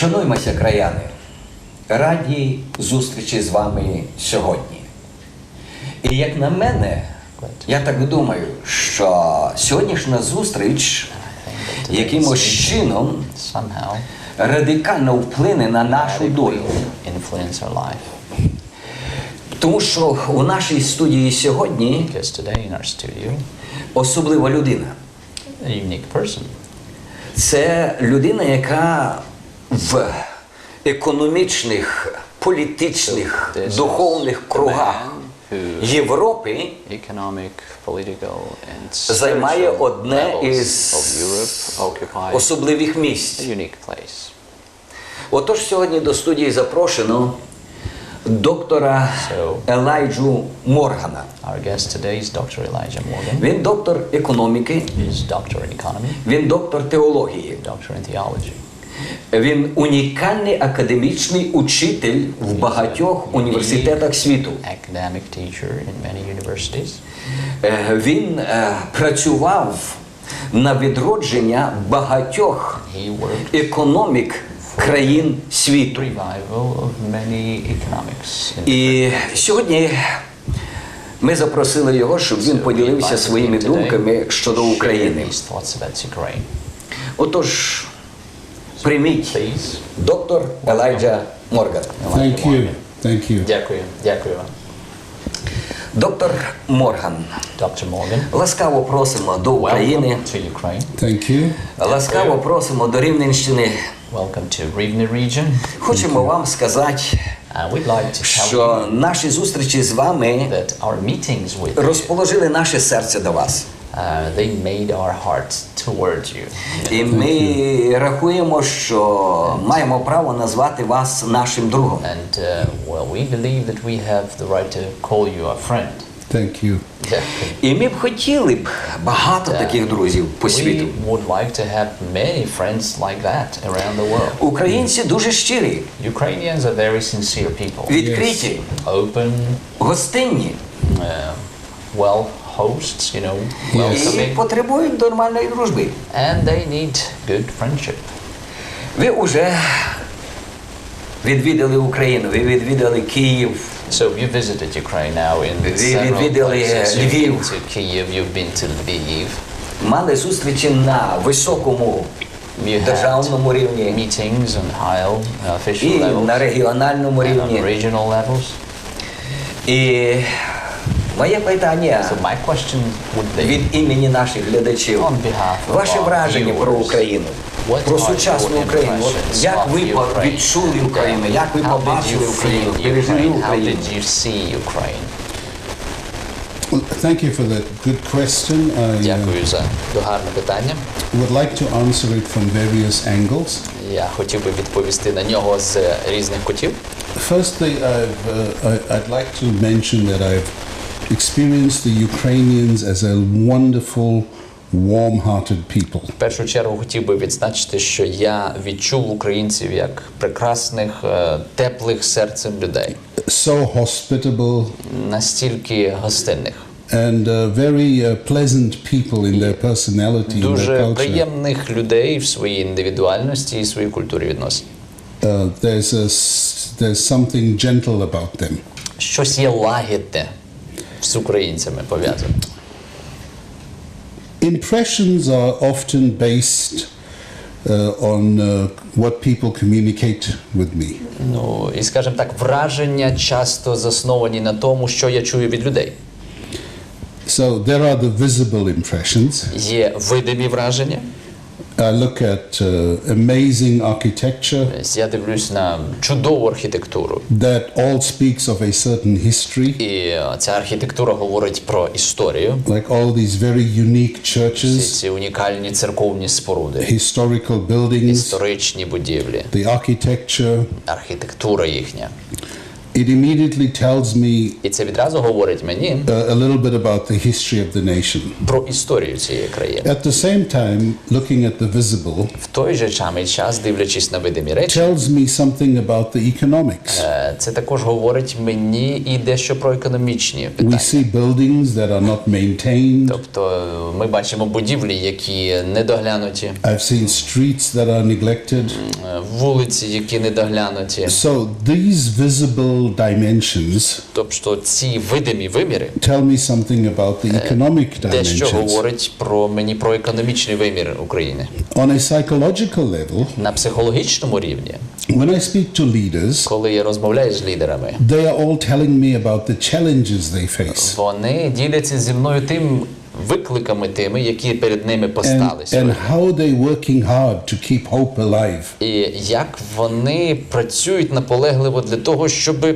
Шануймося, краяни. Раді зустрічі з вами сьогодні. І як на мене, я так думаю, що сьогоднішня зустріч якимось чином радикально вплине на нашу долю. Тому що у нашій студії сьогодні особлива людина. Це людина, яка в економічних, політичних, духовних кругах Європи займає одне із особливих місць. Отож, сьогодні до студії запрошено доктора Елайджу Моргана. Він доктор економіки, він доктор теології. Він унікальний академічний учитель в багатьох університетах світу. Е, Він е, працював на відродження багатьох економік країн світу. І сьогодні ми запросили його, щоб він поділився своїми думками щодо України. Отож, прийміть Please. доктор Елайджа Морган. Thank you. Thank you. Дякую, дякую вам. Доктор Морган, Dr. Morgan. ласкаво просимо до України. Welcome to Ukraine. Thank you. Ласкаво просимо до Рівненщини. Welcome to Rivne region. Хочемо вам сказати, Uh, we'd like to tell що наші зустрічі з вами that our meetings with розположили наше серце до вас. Uh, they made our hearts towards you. І ми рахуємо, що маємо право назвати вас нашим другом. And uh, well, we believe that we have the right to call you a friend. Thank you. І ми б хотіли б багато таких друзів по світу. We would like to have many friends like that around the world. Українці дуже щирі, Ukrainians are very sincere people. відкриті, Open, гостинні uh, well hosts, you know, і потребують нормальної дружби. and they need good friendship. Ви вже відвідали Україну, ви відвідали Київ. So you visited Ukraine now in Ви several відвідали, places. е, You've been to Kyiv, you've been to Lviv. Мали зустрічі на високому You державному рівні meetings on high uh, official і levels на регіональному рівні. regional levels. І моє питання So my question would be, від імені наших глядачів. On behalf of Ваше враження про Україну, what про сучасну Україну. От Як ви Ukraine? відчули Україну, як ви побачили Україну, пережили Україну? Well, thank you for that good question. I uh, Дякую за гарне питання. would like to answer it from various angles. Я хотів би відповісти на нього з різних кутів. Firstly, I've, uh, I'd like to mention that I've experienced the Ukrainians as a wonderful, warm-hearted people. В першу чергу хотів би відзначити, що я відчув українців як прекрасних, е, теплих серцем людей, So hospitable настільки гостинних, and uh, very uh, pleasant people in their personality, in their дуже culture. приємних людей в своїй індивідуальності і своїй культурі відносин. Uh, there's, a, there's something gentle about them. Щось є лагідне з українцями пов'язане. Impressions are often based uh, on uh, what people communicate with me. Ну і скажімо так, враження часто засновані на тому, що я чую від людей. So there are the visible impressions. Є видимі враження. I look at uh, amazing architecture Тобто Я дивлюсь на чудову архітектуру. that all speaks of a certain history, І е, ця архітектура говорить про історію. like all these very unique churches, ці унікальні церковні споруди, historical buildings, історичні будівлі, the architecture. архітектура їхня. It immediately tells me І це відразу говорить мені uh, a little bit about the history of the nation. про історію цієї країни. At the same time, looking at the visible В той же самий час, дивлячись на видимі речі, tells me something about the economics. е, це також говорить мені і дещо про економічні We see buildings that are not maintained. Тобто е, ми бачимо будівлі, які недоглянуті, I've seen streets that are neglected. е, вулиці, які недоглянуті. So these visible dimensions Тобто ці видимі виміри tell me something about the economic дещо dimensions. говорить про мені про економічний вимір України On a psychological level, на психологічному рівні. when I speak to leaders, Коли я розмовляю з лідерами, they are all telling me about the challenges they face вони діляться зі мною тим викликами, тими, які перед ними посталися, постали сьогодні. І як вони працюють наполегливо для того, щоб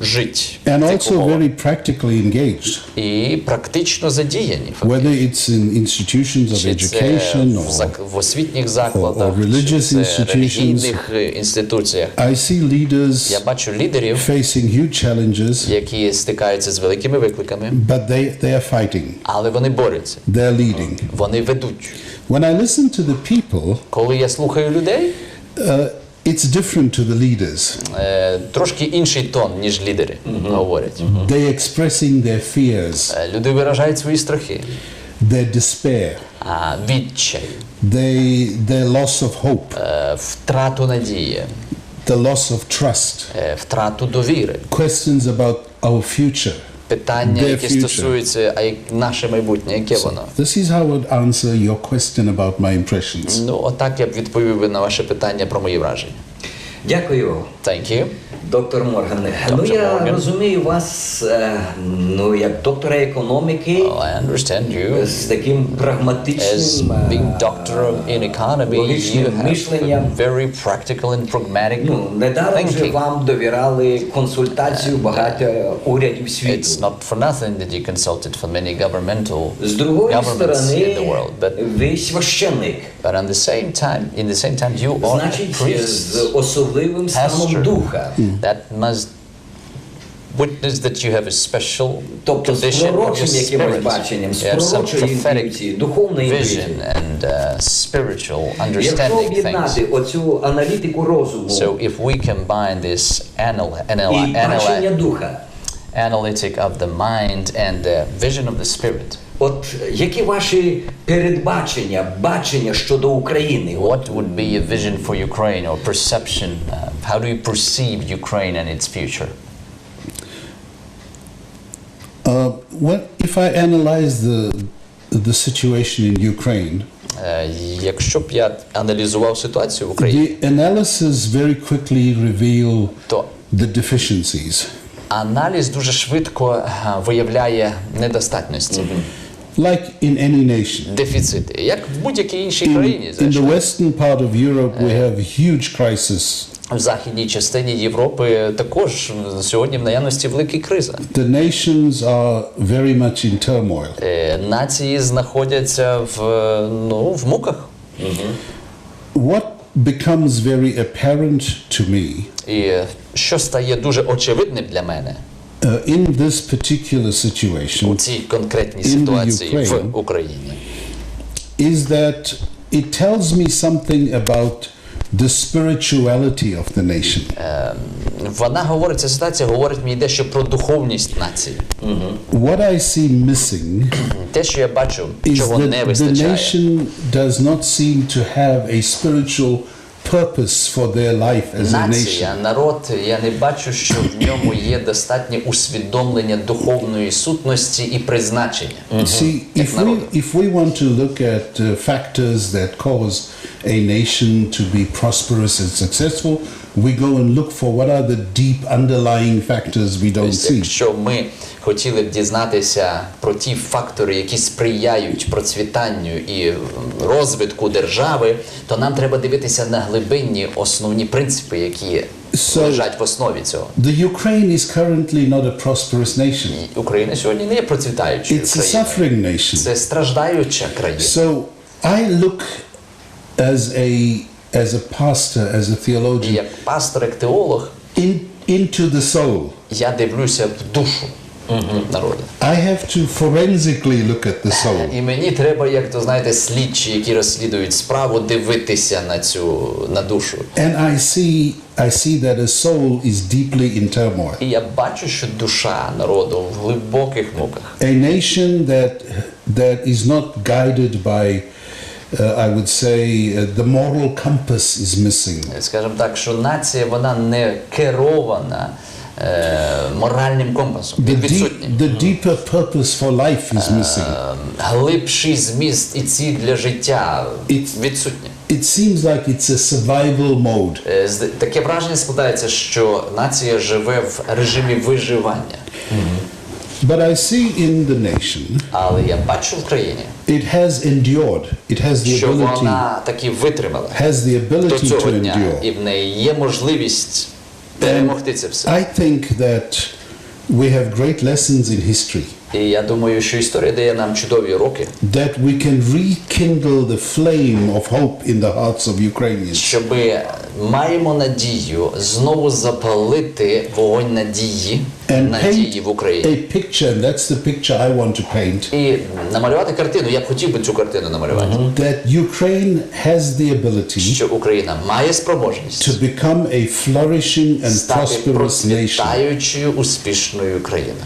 жити And в also умовах. very practically engaged, і практично задіяні. whether it's in institutions of education or зак- в освітніх закладах, or religious чи це institutions. релігійних е, інституціях. I see leaders Я бачу лідерів, facing huge challenges, які стикаються з великими викликами, but they, they are fighting. але вони борються, They're leading. вони ведуть. When I listen to the people, Коли я слухаю людей, uh, it's different to the leaders. е, трошки інший тон, ніж лідери говорять. They're expressing their fears, Е, Люди виражають свої страхи, their despair, а, відчай, they, their loss of hope, е, втрату надії, the loss of trust, е, втрату довіри. questions about our future. Питання, Their які future. стосуються а як наше майбутнє, яке воно? This is how I would answer your question about my impressions. Ну, отак я б відповів би на ваше питання про мої враження. Дякую. Thank you. Доктор Морган, ну я Морган. розумію вас е, ну як доктора економіки Well, I understand you. з таким прагматичним As being е, doctor in economy, you have very practical and pragmatic Ну, недаром же thinking. вам довіряли консультацію багато урядів світу. It's not for nothing that you consulted for many governmental З другої governments in the world. But, ви священник. but on the same time, in the same time, you are Значить, a Значить, з priest. особливим станом Pastor. духа. That must witness that you have a special Тобто з condition of your пророчим якимось spirit. баченням, з You have some пророчою prophetic інтуїцією, духовною vision інтуїцією. and uh, spiritual Якщо understanding things. об'єднати оцю аналітику розуму So if we combine this anal, anal, і бачення anal, духа, analytic of the mind and the vision of the spirit, от які ваші передбачення, бачення щодо України? What would be a vision for Ukraine or perception? Uh, how do you perceive Ukraine and its future? Uh, what, if I analyze the, the situation in Ukraine, Е, Якщо б я аналізував ситуацію в Україні, the analysis very quickly reveal то the deficiencies. аналіз дуже швидко е, виявляє недостатності, Like in any nation. дефіцити, як в будь-якій іншій країні. in the western part of Europe, we have huge crisis. В західній частині Європи також сьогодні в наявності велика криза. The nations are very much in turmoil. Е, Нації знаходяться в, е, ну, в муках. What becomes very apparent to me І е, що стає дуже очевидним для мене in this particular у situation цій конкретній In ситуації Ukraine. в Україні, is that it tells me something about the spirituality of the nation. вона говорить, ця ситуація говорить мені дещо про духовність нації. What I see missing Те, що я бачу, чого that не the nation does not seem to have a spiritual purpose for their life as a nation. Нація, народ, я не бачу, що в ньому є достатнє усвідомлення духовної сутності і призначення. See, if we, if we want to look at uh, factors that cause a nation to be prosperous and successful, we go and look for what are the deep underlying factors we don't Тобто, see. якщо ми хотіли б дізнатися про ті фактори, які сприяють процвітанню і розвитку держави, то нам треба дивитися на глибинні основні принципи, які So- лежать в основі цього. The Ukraine is currently not a prosperous nation. Україна сьогодні не є процвітаючою It's a suffering nation. Це страждаюча країна. So I look as a as a pastor, as a theologian, як пастор, як теолог, in, into the soul. Я дивлюся в душу народу. I have to forensically look at the soul. І мені треба, як то знаєте, слідчі, які розслідують справу, дивитися на цю на душу. And I see, I see that a soul is deeply in turmoil. І я бачу, що душа народу в глибоких муках. A nation that, that is not guided by, uh, I would say, uh, the moral compass is missing. Скажімо так, що нація вона не керована е, моральним компасом. The, deep, the deeper purpose for life is missing. Е, глибший зміст і ціль для життя відсутні. It seems like it's a survival mode. Е, Таке враження складається, що нація живе в режимі виживання. But I see in the nation, Але я бачу в країні, it has endured. It has the що ability, вона таки витримала has the до ability цього to дня, і endure. в неї є можливість перемогти це все. I think that we have great lessons in history. І я думаю, що історія дає нам чудові уроки, that we can rekindle the flame of hope in the hearts of Ukrainians. щоб маємо надію знову запалити вогонь надії, And надії в Україні. a picture, and that's the picture I want to paint, І намалювати картину. Я б хотів би цю картину намалювати. that Ukraine has the ability Що Україна має спроможність to become a flourishing and стати prosperous nation. процвітаючою успішною країною.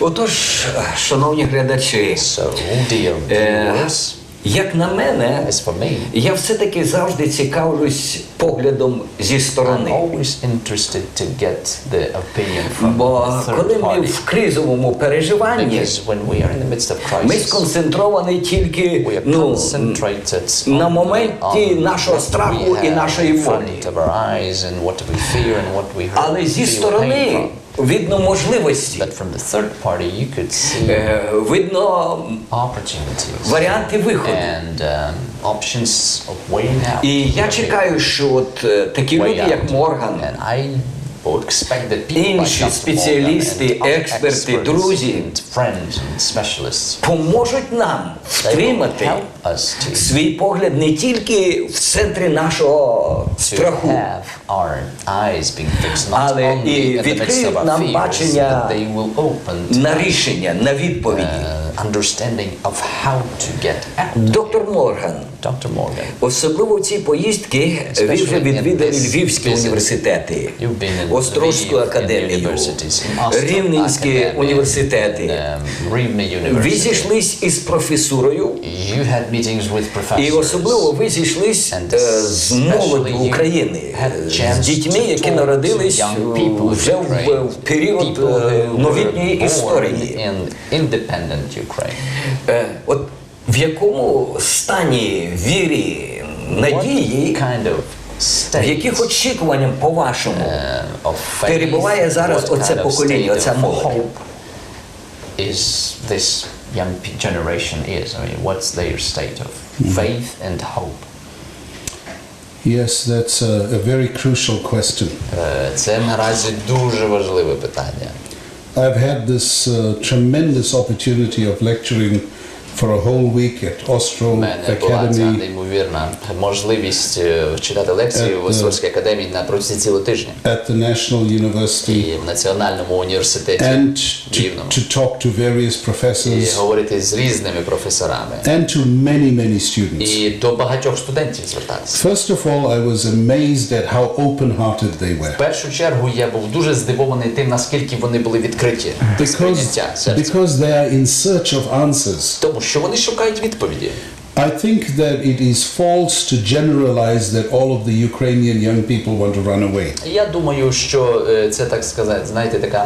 Отож, шановні глядачі, So, dear е, viewers, як на мене, я все-таки завжди цікавлюсь поглядом зі сторони. Бо коли ми в кризовому переживанні, ми сконцентровані тільки ну, на моменті нашого страху і нашої волі. Але зі сторони. Видно можливості, But from the third party, you could see е, видно opportunities варіанти виходу. and um, options of way out. І я чекаю, що от е, такі way люди, out. як. Морган, And I Інші спеціалісти, експерти, друзі поможуть нам втримати свій погляд не тільки в центрі нашого страху, Але і відкриють нам бачення на рішення, на відповіді. Uh, understanding of how to get out. Доктор Морган, Dr. Morgan, особливо в цій поїздці ви вже відвідали Львівські університети, Острозьку академію, Рівненські університети. um, Ви зійшлись із професурою, і особливо ви зійшлись е, з you України, е, з дітьми, які народились вже в, період е, новітньої історії. Ukraine. Е, От в якому стані вірі, надії, kind of в яких очікуванням по-вашому uh, перебуває зараз оце kind of покоління, оця молодь? is this young generation is? I mean, what's their state of faith and hope? Yes, that's a, a very crucial question. Е, Це наразі дуже важливе питання. I've had this uh, tremendous opportunity of lecturing for a whole week at У Ostro мене була ця Academy неймовірна можливість е, читати лекції в Острозькій академії на протязі цілого тижня at the National University і в Національному університеті and to, Рівному. to talk to various І professors говорити з різними професорами. and to many, many students. І до багатьох студентів звертатися. First of all, I was amazed at how open-hearted they were. В першу чергу я був дуже здивований тим, наскільки вони були відкриті до Because, сприйняття серця. because they are in search of answers. Тому що вони шукають відповіді. I think that it is false to generalize that all of the Ukrainian young people want to run away. Я думаю, що е, це так сказати, знаєте, таке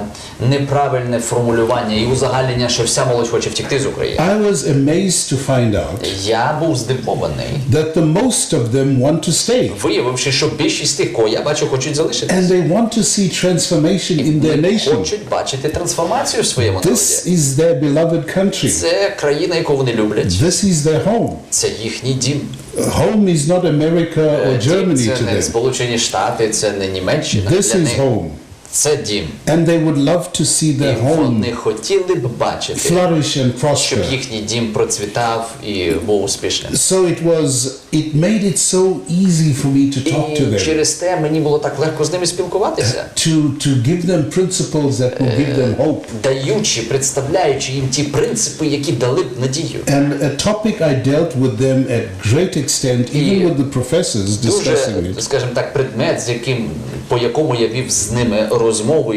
неправильне формулювання і узагальнення, що вся молодь хоче втікти з України. I was amazed to find out Я був здивований, that the most of them want to stay виявивши, що більшість тих, кого я бачу, хочуть and they want to see transformation in their nation. хочуть бачити трансформацію в своєму This is their beloved country. Це країна, яку вони люблять. This is their home. Це їхній дім. Home is not America or Е, Germany це не. Сполучені Штати, це не Німеччина. This Для is них home. Це дім. Тобто And they would love to see their вони home хотіли б бачити, flourish and щоб prosper. їхній дім процвітав і був успішним. So it was, it made it so easy for me to talk to І them, через те мені було так легко з ними спілкуватися. to, to give them principles that will give them hope. даючи, представляючи їм ті принципи, які дали б надію. And a topic I dealt with them at great extent, even with the professors discussing Дуже, it, скажімо так, предмет, з яким по якому я вів з ними розмову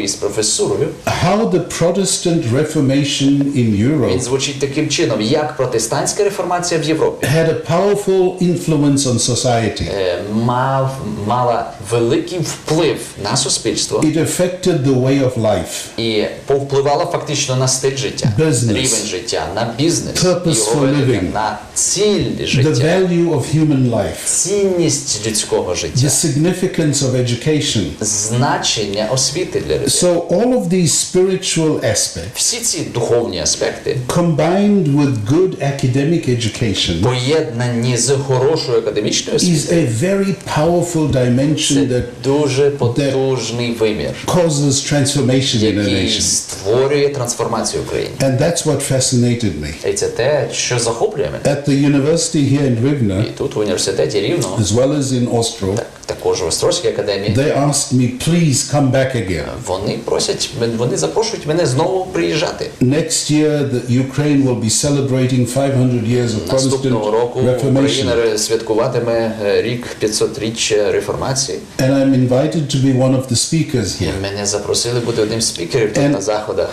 із професурою, how the Protestant Reformation in він Europe звучить таким чином: як протестантська реформація в Європі had a powerful influence on society. е, мав мала великий вплив на суспільство It affected the way of life. і повпливала фактично на стиль життя, Business. рівень життя, на бізнес, Purpose for living. на ціль The value of human life, цінність людського the significance of education. значення освіти для людей. So, all of these spiritual aspects, Всі ці духовні аспекти combined with good academic education, поєднані з хорошою академічною is освітою. a very powerful dimension Це that дуже потужний вимір, causes transformation in a який nation. створює трансформацію в країні. And that's what fascinated me. І це те, що захоплює мене. At the university here in І Rivne, тут в університеті рівно, as well as in Ostro, так, також в Острозькій академії, they asked me, please come back again. вони просять, вони запрошують мене знову приїжджати. Next year, the Ukraine will be celebrating 500 years of Наступного Protestant року. Україна святкуватиме е, рік 500-річчя реформації. And I'm invited to be one of the speakers here. мене запросили бути одним з спікерів тут на заходах.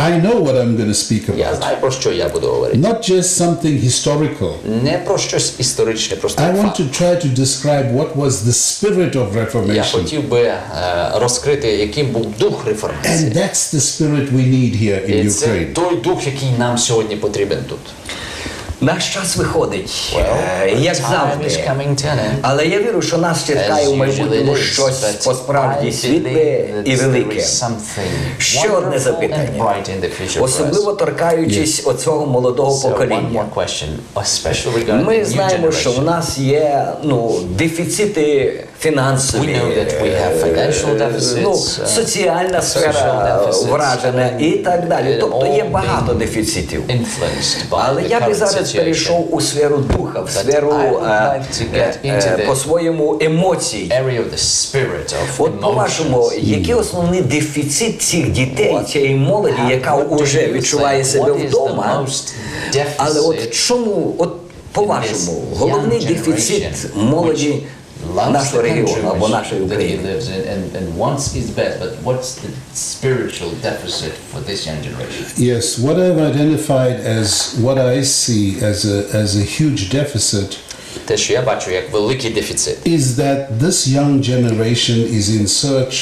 I know what I'm going to speak Я about. знаю про що я буду говорити. Not just something historical. Не про щось історичне, просто I want to try to describe what was the spirit of Reformation. Я хотів би е, розкрити, яким був дух And that's the spirit we need here in І це Ukraine. той дух, який нам сьогодні потрібен тут. Наш час виходить, Well, е, як time is завжди. Але я вірю, що нас чекає у майбутньому щось but по-справді I світле і велике. Ще одне запитання. bright in the future for us. Особливо торкаючись оцього молодого So one покоління. more question, especially regarding the Ми знаємо, що в generation. нас є ну, дефіцити фінансові, We know that we have financial е, deficits, ну, uh, соціальна social сфера вражена і так далі. Тобто є багато дефіцитів. Але я би зараз. Перейшов у сферу духа, в сферу е, е, е, по-своєму емоцій. От по-вашому, який основний дефіцит цих дітей, цієї молоді, яка вже відчуває себе вдома? Але от чому, от по-вашому, головний дефіцит молоді нашого регіону або нашої that he України? lives in and, and wants is best, but what's the spiritual deficit for this young generation? Yes, what I've identified as what I see as a, as a huge deficit Те, що я бачу як великий дефіцит, is that this young generation is in search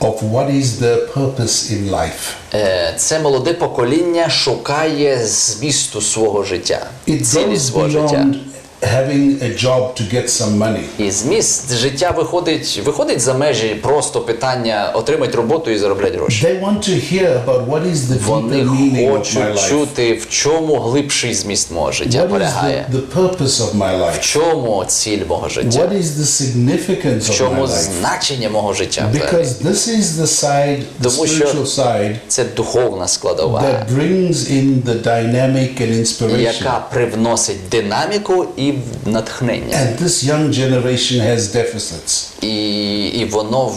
of what is the purpose in life. Е, це молоде покоління шукає змісту свого життя, цілі свого життя. Having a job to get some money. І зміст життя виходить, виходить за межі просто питання отримати роботу і заробляти гроші. They want to hear about what is the deeper Вони meaning of my хочуть life. чути, в чому глибший зміст мого життя What is полягає, the, the purpose of my в life? чому ціль мого життя, What is the significance в of my чому life? значення мого життя. взагалі. Because this is the side, the Тому що spiritual side, Це духовна складова, that brings in the dynamic and inspiration. яка привносить динаміку і натхнення. And this young generation has deficits. І, і воно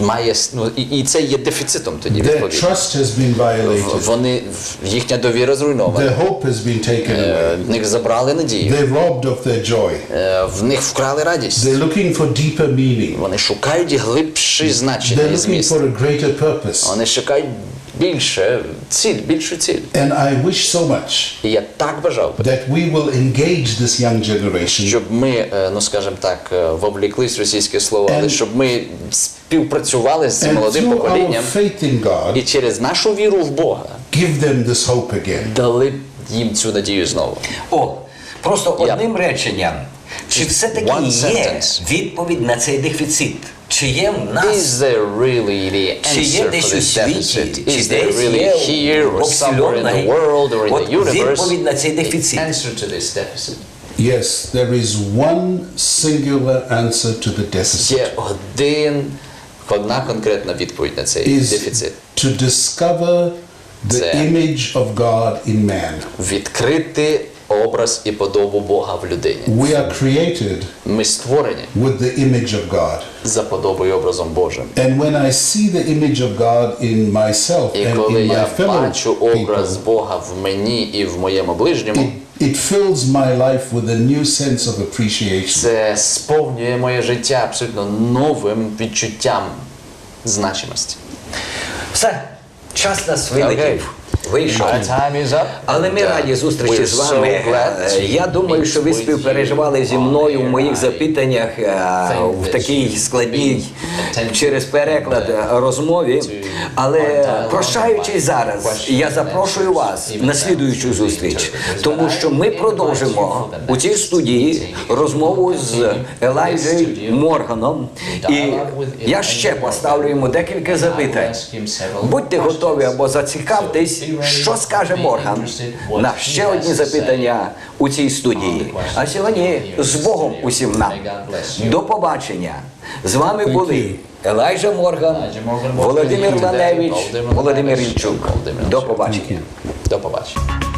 має ну, і, і це є дефіцитом тоді Their відповідно. trust has been violated. Вони їхня довіра зруйнована. Their hope has been taken Е, away. В них забрали надію, They're robbed of their joy. Е, в них вкрали радість. They're looking for deeper meaning. Вони шукають глибші значення They're і looking зміст. for a greater purpose. Вони шукають більше ціль, більшу ціль. And I wish so much І я так бажав би, that we will engage this young generation щоб ми, е, ну скажімо так, е, вовліклись російське слово, але And- щоб ми співпрацювали з цим and молодим through our поколінням faith in і God, через нашу віру в Бога give them this hope again. дали б їм цю надію знову. О, просто одним реченням. Чи все-таки One є sentence. відповідь на цей дефіцит? Чи є в нас Is there really the Чи є answer for десь у this світі, deficit? чи Is there десь really є here or somewhere in the обсільований world or in от the universe відповідь на цей the дефіцит? answer to this deficit? Yes, there is one singular answer to the deficit. Є один Одна конкретна відповідь на цей is дефіцит. to discover the Це- image of God in man. Відкрити образ і подобу Бога в людині. We are created Ми створені with the image of God. за подобою образом Божим. And when I see the image of God in myself І and коли in я my fellow бачу образ people, Бога в мені і в моєму ближньому, it, it fills my life with a new sense of appreciation. це сповнює моє життя абсолютно новим відчуттям значимості. Все, час нас вилетів. Вийшов. Але ми раді зустрічі з вами. Е, Я думаю, що ви співпереживали зі мною в моїх запитаннях е, в такій складній через переклад uh, розмові. Але прощаючись зараз, я запрошую вас на слідуючу зустріч, тому що ми продовжимо у цій студії розмову з Елайджею Морганом. І я ще поставлю йому декілька запитань. Будьте готові або зацікавтесь, що скаже Морган на ще одні запитання у цій студії. А сьогодні з Богом усім нам. До побачення. З вами були. Елайжа Морган, Володимир Ланевич, Володимир. Володимир До побачення. До побачення.